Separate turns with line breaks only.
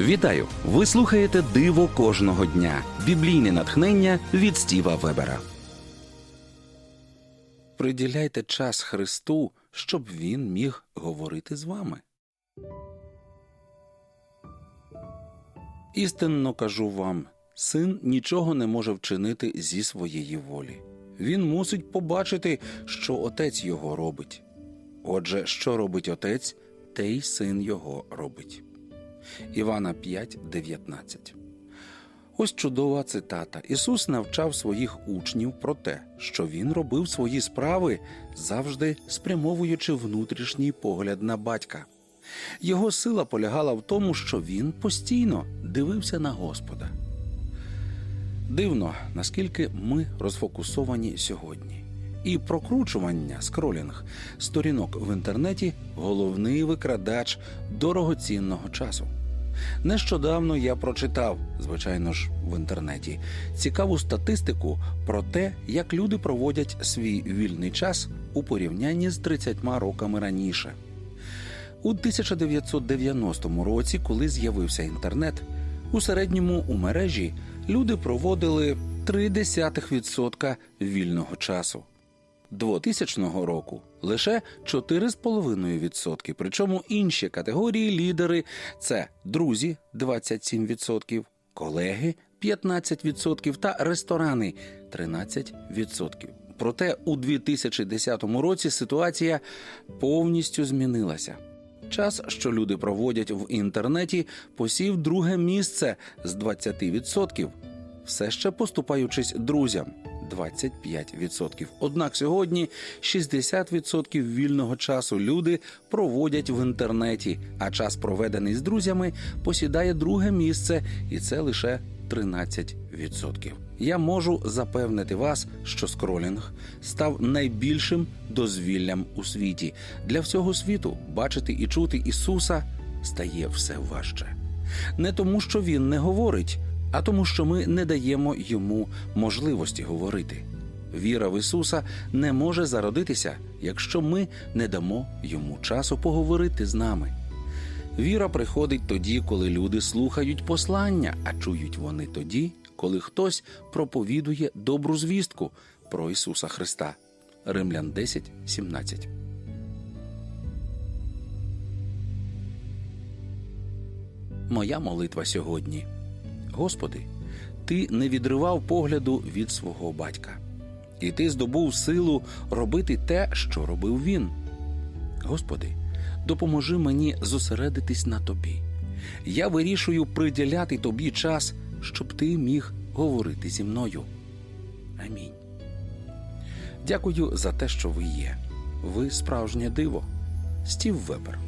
Вітаю! Ви слухаєте Диво кожного дня. Біблійне натхнення від Стіва Вебера. Приділяйте час Христу, щоб він міг говорити з вами. Істинно кажу вам, син нічого не може вчинити зі своєї волі. Він мусить побачити, що отець його робить. Отже, що робить отець, те й син його робить. Івана 5:19. Ось чудова цитата. Ісус навчав своїх учнів про те, що Він робив свої справи, завжди спрямовуючи внутрішній погляд на батька. Його сила полягала в тому, що він постійно дивився на Господа. Дивно, наскільки ми розфокусовані сьогодні. І прокручування скролінг сторінок в інтернеті головний викрадач дорогоцінного часу. Нещодавно я прочитав, звичайно ж, в інтернеті цікаву статистику про те, як люди проводять свій вільний час у порівнянні з 30 роками раніше. У 1990 році, коли з'явився інтернет, у середньому у мережі люди проводили 0,3% вільного часу. 2000 року лише 4,5%, причому інші категорії лідери це друзі 27%, колеги 15% та ресторани 13%. Проте у 2010 році ситуація повністю змінилася. Час, що люди проводять в інтернеті, посів друге місце з 20%, все ще поступаючись друзям 25%. Однак сьогодні 60% вільного часу люди проводять в інтернеті, а час, проведений з друзями, посідає друге місце, і це лише 13%. Я можу запевнити вас, що скролінг став найбільшим дозвіллям у світі. Для всього світу бачити і чути Ісуса стає все важче. Не тому, що Він не говорить, а тому, що ми не даємо йому можливості говорити. Віра в Ісуса не може зародитися, якщо ми не дамо йому часу поговорити з нами. Віра приходить тоді, коли люди слухають послання, а чують вони тоді, коли хтось проповідує добру звістку про Ісуса Христа. Римлян 10, 17. Моя молитва сьогодні. Господи, Ти не відривав погляду від свого батька, і ти здобув силу робити те, що робив він. Господи, допоможи мені зосередитись на тобі. Я вирішую приділяти тобі час, щоб ти міг говорити зі мною. Амінь. Дякую за те, що ви є. Ви справжнє диво. Стів Вебер.